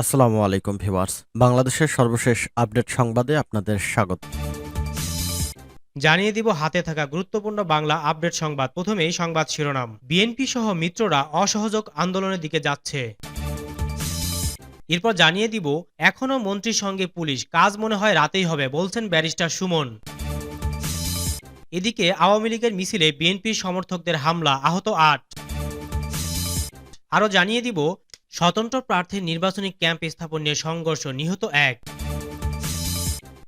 আসসালামু আলাইকুম ভিউয়ার্স। বাংলাদেশের সর্বশেষ আপডেট সংবাদে আপনাদের স্বাগত। জানিয়ে দিব হাতে থাকা গুরুত্বপূর্ণ বাংলা আপডেট সংবাদ। প্রথমেই সংবাদ শিরোনাম। বিএনপি সহ মিত্ররা অসহযোগ আন্দোলনের দিকে যাচ্ছে। এরপর জানিয়ে দিব, এখনও মন্ত্রীর সঙ্গে পুলিশ। কাজ মনে হয় রাতেই হবে, বলছেন ব্যারিস্টার সুমন। এদিকে আওয়ামী লীগের মিছিলে বিএনপির সমর্থকদের হামলা, আহত আট। আরও জানিয়ে দিব স্বতন্ত্র প্রার্থীর নির্বাচনী ক্যাম্প স্থাপন নিয়ে সংঘর্ষ নিহত এক।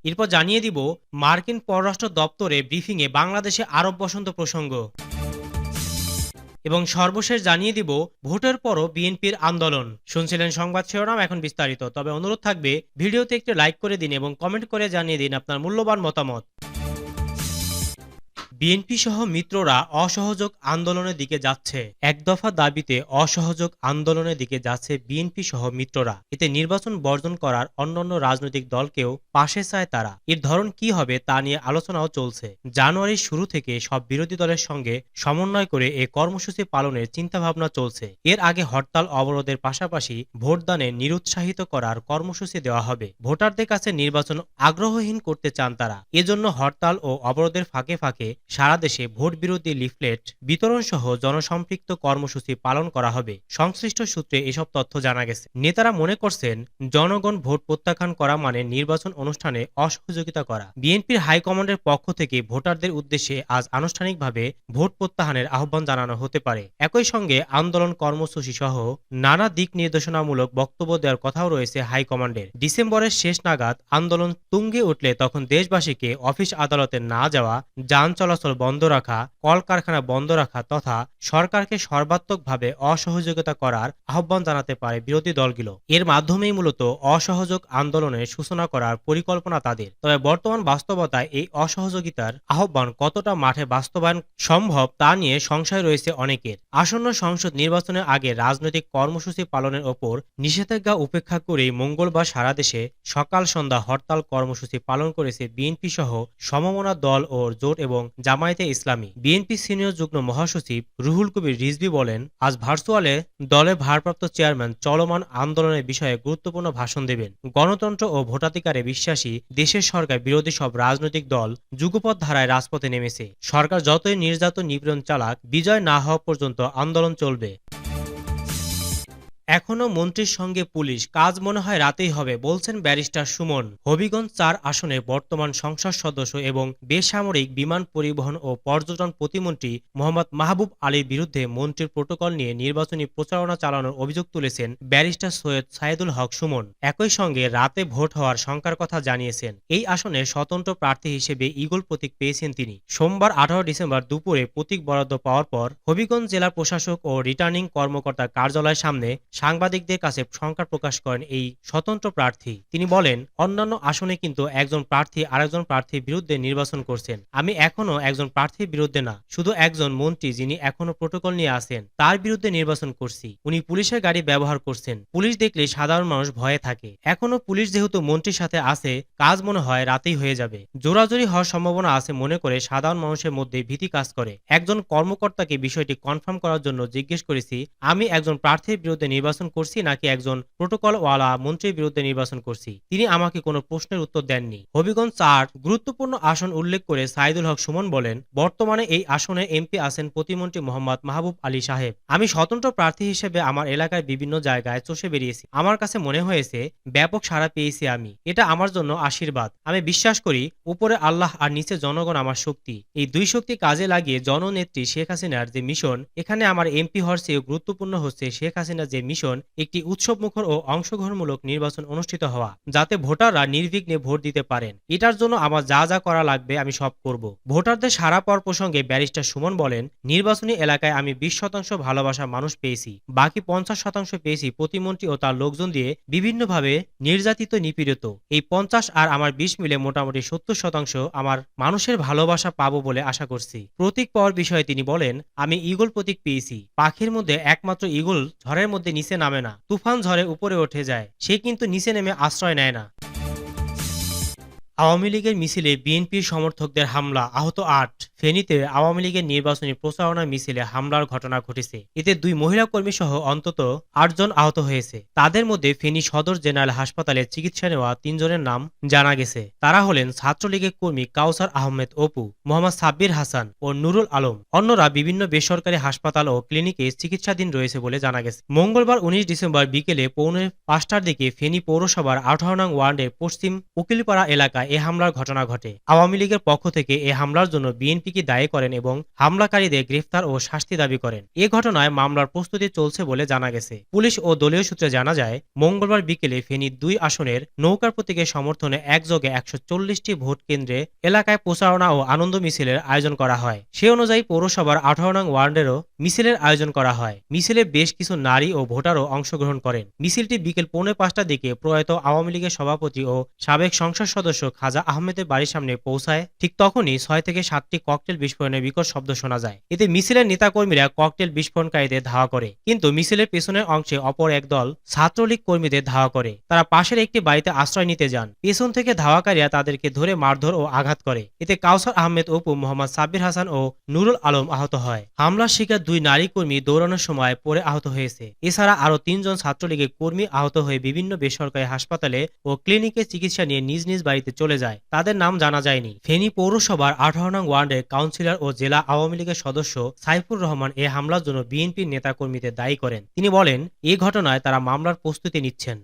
এরপর জানিয়ে দিব, মার্কিন পররাষ্ট্র দপ্তরে ব্রিফিংয়ে বাংলাদেশে আরব বসন্ত প্রসঙ্গ। এবং সর্বশেষ জানিয়ে দিব, ভোটের পরও বিএনপির আন্দোলন। শুনছিলেন সংবাদ শিরোনাম, এখন বিস্তারিত। তবে অনুরোধ থাকবে, ভিডিওতে একটি লাইক করে দিন এবং কমেন্ট করে জানিয়ে দিন আপনার মূল্যবান মতামত। বিএনপি সহ মিত্ররা অসহযোগ আন্দোলনের দিকে যাচ্ছে। এক দফা দাবিতে অসহযোগ আন্দোলনের দিকে যাচ্ছে বিএনপি সহ মিত্ররা। এতে নির্বাচন বর্জন করার অন্যান্য রাজনৈতিক দলকেও পাশে চায় তারা। এর ধরন কি হবে তা নিয়ে আলোচনাও চলছে। জানুয়ারির শুরু থেকে সব বিরোধী দলের সঙ্গে সমন্বয় করে এ কর্মসূচি পালনের চিন্তাভাবনা চলছে। এর আগে হরতাল অবরোধের পাশাপাশি ভোটদানে নিরুৎসাহিত করার কর্মসূচি দেওয়া হবে। ভোটারদের কাছে নির্বাচন আগ্রহহীন করতে চান তারা। এজন্য হরতাল ও অবরোধের ফাঁকে ফাঁকে সারা দেশে ভোট বিরোধী লিফলেট বিতরণ সহ জনসম্পৃক্ত কর্মসূচি পালন করা হবে। সংশ্লিষ্ট সূত্রে এসব তথ্য জানা গেছে। নেতারা মনে করছেন, জনগণ ভোট প্রত্যাখ্যান করা মানে নির্বাচন অনুষ্ঠানে অসহযোগিতা করা। বিএনপির হাইকমান্ডের পক্ষ থেকে ভোটারদের উদ্দেশ্যে আজ আনুষ্ঠানিকভাবে ভোট প্রত্যাহারের আহ্বান জানানো হতে পারে। একই সঙ্গে আন্দোলন কর্মসূচি সহ নানা দিক নির্দেশনামূলক বক্তব্য দেওয়ার কথাও রয়েছে হাইকমান্ডের। ডিসেম্বরের শেষ নাগাদ আন্দোলন তুঙ্গে উঠলে তখন দেশবাসীকে অফিস আদালতে না যাওয়া যান চলাচল বন্ধ রাখা, কলকারখানা বন্ধ রাখা তথা সরকারকে সর্বাত্মকভাবে অসহযোগিতা করার আহ্বান জানাতে পারে বিরোধী দলগুলো। এর মাধ্যমেই মূলত অসহযোগ আন্দোলনের সূচনা করার পরিকল্পনা তাদের। তবে বর্তমান বাস্তবতায় এই অসহযোগিতার আহ্বান কতটা মাঠে বাস্তবায়ন সম্ভব তা নিয়ে সংশয় রয়েছে অনেকের। আসন্ন সংসদ নির্বাচনের আগে রাজনৈতিক কর্মসূচি পালনের ওপর নিষেধাজ্ঞা উপেক্ষা করেই মঙ্গলবার সারা দেশে সকাল সন্ধ্যা হরতাল কর্মসূচি পালন করেছে বিএনপি সহ সমমনা দল ও জোট এবং জামায়াতে ইসলামী। বিএনপি সিনিয়র যুগ্ম মহাসচিব রুহুল কবির রিজবি বলেন, আজ ভার্চুয়ালে দলের ভারপ্রাপ্ত চেয়ারম্যান চলমান আন্দোলনের বিষয়ে গুরুত্বপূর্ণ ভাষণ দেবেন। গণতন্ত্র ও ভোটাধিকারে বিশ্বাসী দেশের সরকার বিরোধী সব রাজনৈতিক দল যুগপথ ধারায় রাজপথে নেমেছে। সরকার যতই নির্যাতন নিপীড়ন চালাক, বিজয় না হওয়া পর্যন্ত আন্দোলন চলবে। এখনও মন্ত্রীর সঙ্গে পুলিশ, কাজ মনে হয় রাতেই হবে, বলছেন ব্যারিস্টার সুমন। হবিগঞ্জ চার আসনে বর্তমান সংসদ সদস্য এবং বেসামরিক বিমান পরিবহন ও পর্যটন প্রতিমন্ত্রী মোহাম্মদ মাহবুব আলীর বিরুদ্ধে মন্ত্রীর প্রোটোকল নিয়ে নির্বাচনী প্রচারণা চালানোর অভিযোগ তুলেছেন ব্যারিস্টার সৈয়দ সাইদুল হক সুমন। একই সঙ্গে রাতে ভোট হওয়ার শঙ্কার কথা জানিয়েছেন। এই আসনে স্বতন্ত্র প্রার্থী হিসেবে ইগল প্রতীক পেয়েছেন তিনি। সোমবার আঠারো ডিসেম্বর দুপুরে প্রতীক বরাদ্দ পাওয়ার পর হবিগঞ্জ জেলা প্রশাসক ও রিটার্নিং কর্মকর্তার কার্যালয়ের সামনে সাংবাদিকদের কাছে শঙ্কা প্রকাশ করেন এই স্বতন্ত্র প্রার্থী। তিনি বলেন, অন্যান্য আসনে কিন্তু একজন প্রার্থী আরেকজন প্রার্থীর বিরুদ্ধে নির্বাচন করছেন। আমি এখনও একজন প্রার্থীর বিরুদ্ধে না, শুধু একজন মন্ত্রী যিনি এখনও প্রোটোকল নিয়ে আছেন, তার বিরুদ্ধে নির্বাচন করছি। উনি পুলিশের গাড়ি ব্যবহার করছেন। পুলিশ দেখলে সাধারণ মানুষ ভয়ে থাকে। এখনও পুলিশ যেহেতু মন্ত্রীর সাথে আছে, কাজ মনে হয় রাতেই হয়ে যাবে। জোরাজোরি হওয়ার সম্ভাবনা আছে মনে করে সাধারণ মানুষের মধ্যে ভীতি কাজ করে। একজন কর্মকর্তাকে বিষয়টি কনফার্ম করার জন্য জিজ্ঞেস করেছি, আমি একজন প্রার্থীর বিরুদ্ধে নির্বাচন করছি নাকি একজন প্রোটোকলওয়ালা মন্ত্রীর বিরুদ্ধে নির্বাচন করছি? তিনি আমাকে কোনো প্রশ্নের উত্তর দেননি। হবিগঞ্জ চার গুরুত্বপূর্ণ আসন উল্লেখ করে সাইদুল হক সুমন বলেন, বর্তমানে এই আসনে এমপি আছেন প্রতিমন্ত্রী মোহাম্মদ মাহবুব আলী সাহেব। আমি স্বতন্ত্র প্রার্থী হিসেবে আমার এলাকায় বিভিন্ন জায়গায় চষে বেরিয়েছি। আমার কাছে মনে হয়েছে, ব্যাপক সাড়া পেয়েছি আমি। এটা আমার জন্য আশীর্বাদ। আমি বিশ্বাস করি, উপরে আল্লাহ আর নিচে জনগণ আমার শক্তি। এই দুই শক্তি কাজে লাগিয়ে জননেত্রী শেখ হাসিনার যে মিশন, এখানে আমার এমপি হওয়ার চেয়েও গুরুত্বপূর্ণ হচ্ছে শেখ হাসিনার যে মিশন একটি উৎসবমুখর ও অংশগ্রহণমূলক নির্বাচন অনুষ্ঠিত হওয়া, যাতে ভোটাররা নির্বিঘ্নে ভোট দিতে পারেন। এটার জন্য আমার যা যা করা লাগবে আমি সব করব। ভোটারদের সারা পর প্রসঙ্গে ব্যারিস্টার সুমন বলেন, নির্বাচনী এলাকায় আমি বিশ শতাংশ ভালোবাসা মানুষ পেয়েছি, বাকি পঞ্চাশ শতাংশ পেয়েছি প্রতিমন্ত্রী ও তার লোকজন দিয়ে বিভিন্নভাবে নির্যাতিত, নিপীড়িত। এই পঞ্চাশ আর আমার বিশ মিলে মোটামুটি সত্তর শতাংশ আমার মানুষের ভালোবাসা পাবো বলে আশা করছি। প্রতীক পাওয়ার বিষয়ে তিনি বলেন, আমি ইগল প্রতীক পেয়েছি। পাখির মধ্যে একমাত্র ইগল ঝড়ের মধ্যে নিচে নামে না। তুফান ঝড়ে উপরে উঠে যায়। সে কিন্তু নিচে নেমে আশ্রয় নেয় না। আওয়ামী লীগের মিছিলে বিএনপির সমর্থকদের হামলা, আহত আট। ফেনীতে আওয়ামী লীগের নির্বাচনী প্রচারণা মিছিলে হামলার ঘটনা ঘটেছে। এতে দুই মহিলা কর্মী সহ অন্তত আটজন আহত হয়েছে। তাদের মধ্যে ফেনী সদর জেনারেল হাসপাতালে চিকিৎসা নেওয়া তিনজনের নাম জানা গেছে। তারা হলেন ছাত্রলীগের কর্মী কাউসার আহমেদ অপু, মোহাম্মদ সাব্বির হাসান ও নুরুল আলম। অন্যরা বিভিন্ন বেসরকারি হাসপাতাল ও ক্লিনিকে চিকিৎসাধীন রয়েছে বলে জানা গেছে। মঙ্গলবার উনিশ ডিসেম্বর বিকেলে পৌনে পাঁচটার দিকে ফেনী পৌরসভার আঠারো নং ওয়ার্ডের পশ্চিম উকিলপাড়া এলাকায় এ হামলার ঘটনা ঘটে। আওয়ামী লীগের পক্ষ থেকে এ হামলার জন্য বিএনপিকে দায়ী করেন এবং হামলাকারীদের গ্রেফতার ও শাস্তি দাবি করেন? এ ঘটনায় মামলার প্রস্তুতি চলছে বলে জানা গেছে। পুলিশ ও দলীয় সূত্রে জানা যায়, মঙ্গলবার বিকেলে ফেনীর দুই আসনের নৌকার প্রতীকের সমর্থনে একযোগে একশো চল্লিশটি ভোট কেন্দ্রে এলাকায় প্রচারণা ও আনন্দ মিছিলের আয়োজন করা হয়। সে অনুযায়ী পৌরসভার আঠারো নং ওয়ার্ডেরও মিছিলের আয়োজন করা হয়। মিছিলে বেশ কিছু নারী ও ভোটারও অংশগ্রহণ করেন। মিছিলটি বিকেল পৌনে পাঁচটার দিকে প্রয়াত আওয়ামী লীগের সভাপতি ও সাবেক সংসদ সদস্য খাজা আহমেদের বাড়ির সামনে পৌঁছায়, ঠিক তখনই ছয় থেকে সাতটি ককটেল বিস্ফোরণের বিকট শব্দ শোনা যায়। এতে মিছিলের নেতাকর্মীরা ককটেল বিস্ফোরণকারীদের ধাওয়া করে, কিন্তু মিছিলের পেছনের অংশে অপর একদল ছাত্রলীগ কর্মীদের ধাওয়া করে। তারা পাশের একটি বাড়িতে আশ্রয় নিতে যান। পেছন থেকে ধাওয়াকারীরা তাদেরকে ধরে মারধর ও আঘাত করে। এতে কাউসার আহমেদ অপু, মোহাম্মদ সাব্বির হাসান ও নুরুল আলম আহত হয়। হামলার শিকার দুই নারী কর্মী দৌড়ানোর সময় পরে আহত হয়েছে। এছাড়া আরও তিনজন ছাত্রলীগের কর্মী আহত হয়ে বিভিন্ন বেসরকারি হাসপাতালে ও ক্লিনিকে চিকিৎসা নিয়ে নিজ নিজ বাড়িতে চলে যায়। তাদের নাম জানা যায়নি। ফেনী পৌরসভার আঠারো নং ওয়ার্ডের কাউন্সিলর ও জেলা আওয়ামী লীগের সদস্য সাইফুর রহমান এ হামলার জন্য বিএনপির নেতাকর্মীদের দায়ী করেন। তিনি বলেন, এ ঘটনায় তারা মামলার প্রস্তুতি নিচ্ছেন।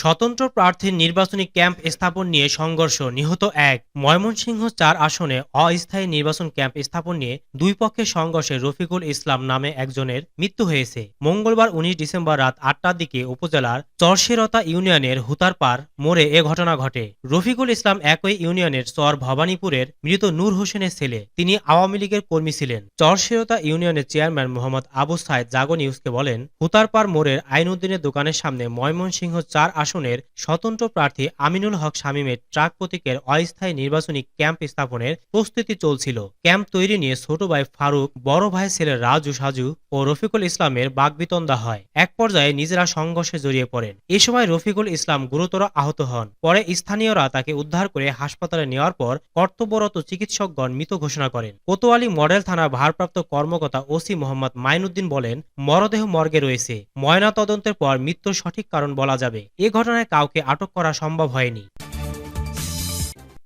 স্বতন্ত্র প্রার্থীর নির্বাচনী ক্যাম্প স্থাপন নিয়ে সংঘর্ষ, নিহত এক। ময়মনসিংহ চার আসনে অস্থায়ী নির্বাচন ক্যাম্প স্থাপন নিয়ে দুই পক্ষের সংঘর্ষে রফিকুল ইসলাম নামে একজনের মৃত্যু হয়েছে। মঙ্গলবার উনিশ ডিসেম্বর রাত আটটার দিকে উপজেলার চরশেরতা ইউনিয়নের হুতারপার মোড়ে এ ঘটনা ঘটে। রফিকুল ইসলাম একই ইউনিয়নের চর ভবানীপুরের মৃত নূর হোসেনের ছেলে। তিনি আওয়ামী লীগের কর্মী ছিলেন। চরশেরতা ইউনিয়নের চেয়ারম্যান মোহাম্মদ আবু সাইদ জাগো নিউজকে বলেন, হুতারপার মোড়ের আইনউদ্দিনের দোকানের সামনে ময়মনসিংহ চার আসনের স্বতন্ত্র প্রার্থী আমিনুল হক শামীমের ট্রাক প্রতীকের অস্থায়ী নির্বাচনী ক্যাম্প স্থাপনের প্রস্তুতি চলছিল। ক্যাম্প তৈরি নিয়ে ছোট ভাই ফারুক, বড় ভাই ছেলে রাজু সাজু ও রফিকুল ইসলামের বাগবিতন্দা হয়। এক পর্যায়ে নিজেরা সংঘর্ষে জড়িয়ে পড়েন। এ সময় রফিকুল ইসলাম গুরুতর আহত হন। পরে স্থানীয়রা তাকে উদ্ধার করে হাসপাতালে নেওয়ার পর কর্তব্যরত চিকিৎসকগণ মৃত ঘোষণা করেন। কোতোয়ালি মডেল থানার ভারপ্রাপ্ত কর্মকর্তা ওসি মোহাম্মদ মাইনুদ্দিন বলেন, মরদেহ মর্গে রয়েছে। ময়না তদন্তের পর মৃত্যুর সঠিক কারণ বলা যাবে। এ ঘটনায় কাউকে আটক করা সম্ভব হয়নি।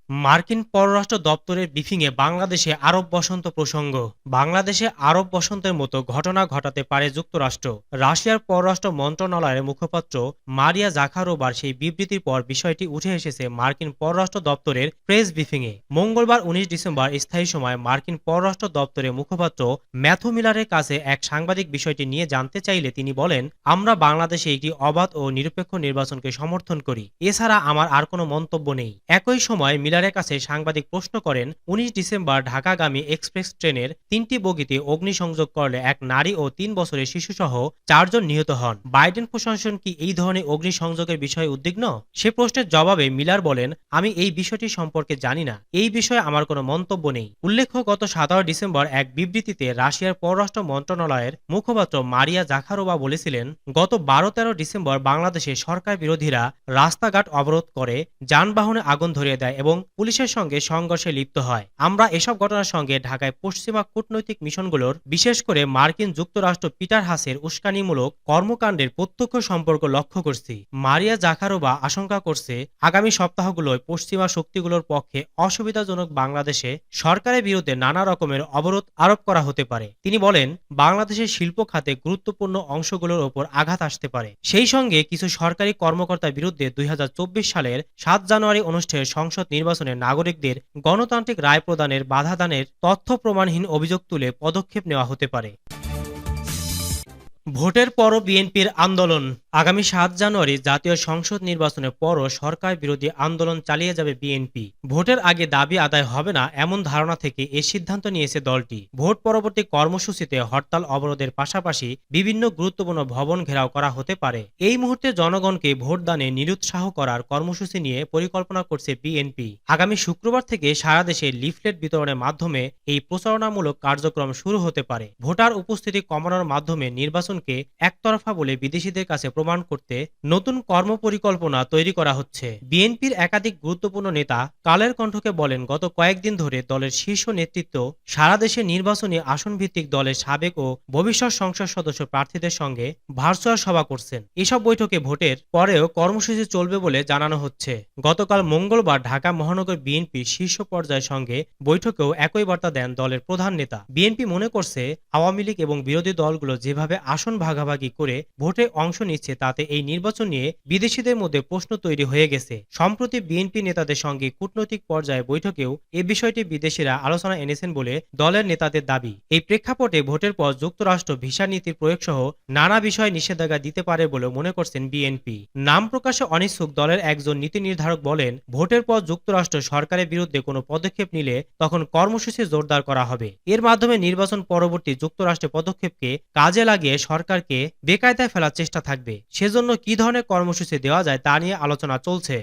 মার্কিন পররাষ্ট্র দপ্তরের ব্রিফিংয়ে বাংলাদেশে আরব বসন্ত প্রসঙ্গ। বাংলাদেশে আরব বসন্তের মতো ঘটনা ঘটাতে পারে যুক্তরাষ্ট্র। রাশিয়ার পররাষ্ট্র মন্ত্রণালয়ের মুখপাত্র মারিয়া জাখারোবার সেই বিবৃতির পর বিষয়টি উঠে এসেছে মার্কিন পররাষ্ট্র দপ্তরের প্রেস ব্রিফিংয়ে। মঙ্গলবার উনিশ ডিসেম্বর স্থায়ী সময় মার্কিন পররাষ্ট্র দপ্তরের মুখপাত্র ম্যাথু মিলারের কাছে এক সাংবাদিক বিষয়টি নিয়ে জানতে চাইলে তিনি বলেন, আমরা বাংলাদেশে একটি অবাধ ও নিরপেক্ষ নির্বাচনকে সমর্থন করি। এছাড়া আমার আর কোনো মন্তব্য নেই। একই সময় মিলারের কাছে সাংবাদিক প্রশ্ন করেন, উনিশ ডিসেম্বর ঢাকাগামী এক্সপ্রেস ট্রেনের তিনটি বগিতে অগ্নিসংযোগ করলে এক নারী ও তিন বছরের শিশুসহ চারজন নিহত হন। বাইডেন প্রশাসন কি এই ধরনের অগ্নিসংযোগের বিষয়ে উদ্বিগ্ন? সে প্রশ্নের জবাবে মিলার বলেন, আমি এই বিষয়টি সম্পর্কে জানি না। এই বিষয়ে আমার কোনো মন্তব্য নেই। উল্লেখ্য, গত সাতারো ডিসেম্বর এক বিবৃতিতে রাশিয়ার পররাষ্ট্র মন্ত্রণালয়ের মুখপাত্র মারিয়া জাখারোবা বলেছিলেন, গত বারো তেরো ডিসেম্বর বাংলাদেশে সরকার বিরোধীরা রাস্তাঘাট অবরোধ করে, যানবাহনে আগুন ধরিয়ে দেয় এবং পুলিশের সঙ্গে সংঘর্ষে লিপ্ত হয়। আমরা এসব ঘটনার সঙ্গে ঢাকায় পশ্চিমা কূটনৈতিক মিশনগুলোর, বিশেষ করে মার্কিন যুক্তরাষ্ট্র পিটার হাসের উস্কানিমূলক কর্মকাণ্ডের প্রত্যক্ষ সম্পর্ক লক্ষ্য করছি। মারিয়া জাখারোবা আশঙ্কা করছে, আগামী সপ্তাহগুলোয় পশ্চিমা শক্তিগুলোর পক্ষে অসুবিধাজনক বাংলাদেশে সরকারের বিরুদ্ধে নানা রকমের অবরোধ আরোপ করা হতে পারে। তিনি বলেন, বাংলাদেশের শিল্প খাতে গুরুত্বপূর্ণ অংশগুলোর ওপর আঘাত আসতে পারে। সেই সঙ্গে কিছু সরকারি কর্মকর্তার বিরুদ্ধে দুই হাজার চব্বিশ সালের সাত জানুয়ারি অনুষ্ঠেয় সংসদ নির্বাচনে নাগরিকদের গণতান্ত্রিক রায় প্রদানের বাধা দানের তথ্য প্রমাণহীন অভিযোগ তুলে পদক্ষেপ নেওয়া হতে পারে। ভোটের পরও বিএনপির আন্দোলন। আগামী সাত জানুয়ারি জাতীয় সংসদ নির্বাচনের পরও সরকার বিরোধী আন্দোলন চালিয়ে যাবে বিএনপি। ভোটের আগে দাবি আদায় হবে না এমন ধারণা থেকে এ সিদ্ধান্ত নিয়েছে দলটি। ভোট পরবর্তী কর্মসূচিতে হরতাল অবরোধের পাশাপাশি বিভিন্ন গুরুত্বপূর্ণ ভবন ঘেরাও করা হতে পারে। এই মুহূর্তে জনগণকে ভোটদানে নিরুৎসাহ করার কর্মসূচি নিয়ে পরিকল্পনা করছে বিএনপি। আগামী শুক্রবার থেকে সারা দেশে লিফলেট বিতরণের মাধ্যমে এই প্রচারণামূলক কার্যক্রম শুরু হতে পারে। ভোটার উপস্থিতি কমানোর মাধ্যমে নির্বাচন নির্বাচনকে একতরফা বলে বিদেশিদের কাছে প্রমাণ করতে নতুন কর্মপরিকল্পনা তৈরি করা হচ্ছে। বিএনপির একাধিক গুরুত্বপূর্ণ নেতা কালের কণ্ঠকে বলেন, গত কয়েকদিন ধরে দলের শীর্ষ নেতৃত্ব সারা দেশে নির্বাচনী আসন ভিত্তিক দলের সাবেক ও ভবিষ্যৎ সংসদ সদস্য প্রার্থীদের সঙ্গে ভার্চুয়াল সভা করছেন। এসব বৈঠকে ভোটের পরেও কর্মসূচি চলবে বলে জানানো হচ্ছে। গতকাল মঙ্গলবার ঢাকা মহানগর বিএনপির শীর্ষ পর্যায়ের সঙ্গে বৈঠকেও একই বার্তা দেন দলের প্রধান নেতা। বিএনপি মনে করছে, আওয়ামী লীগ এবং বিরোধী দলগুলো যেভাবে আসন ভাগাভাগি করে ভোটে অংশ নিচ্ছে তাতে এই নির্বাচন নিয়ে বিদেশিদের মধ্যে প্রশ্ন তৈরি হয়ে গেছে। সম্প্রতি বিএনপি নেতাদের সঙ্গে কূটনৈতিক পর্যায়ে বৈঠকেও এ বিষয়টি বিদেশিরা আলোচনা এনেছেন বলে দলের নেতাদের দাবি। এই প্রেক্ষাপটে ভোটের পর যুক্তরাষ্ট্র ভিসা নীতির প্রয়োগ সহ নানা বিষয়ে নিষেধাজ্ঞা দিতে পারে বলে মনে করছেন বিএনপি। নাম প্রকাশে অনিচ্ছুক দলের একজন নীতি নির্ধারক বলেন, ভোটের পর যুক্তরাষ্ট্র সরকারের বিরুদ্ধে কোনো পদক্ষেপ নিলে তখন কর্মসূচি জোরদার করা হবে। এর মাধ্যমে নির্বাচন পরবর্তী যুক্তরাষ্ট্রের পদক্ষেপকে কাজে লাগিয়ে সরকারকে বেকায়দায় ফেলার চেষ্টা থাকবে। সেজন্য কি ধরনের কর্মসূচি দেওয়া যায় তা নিয়ে আলোচনা চলছে।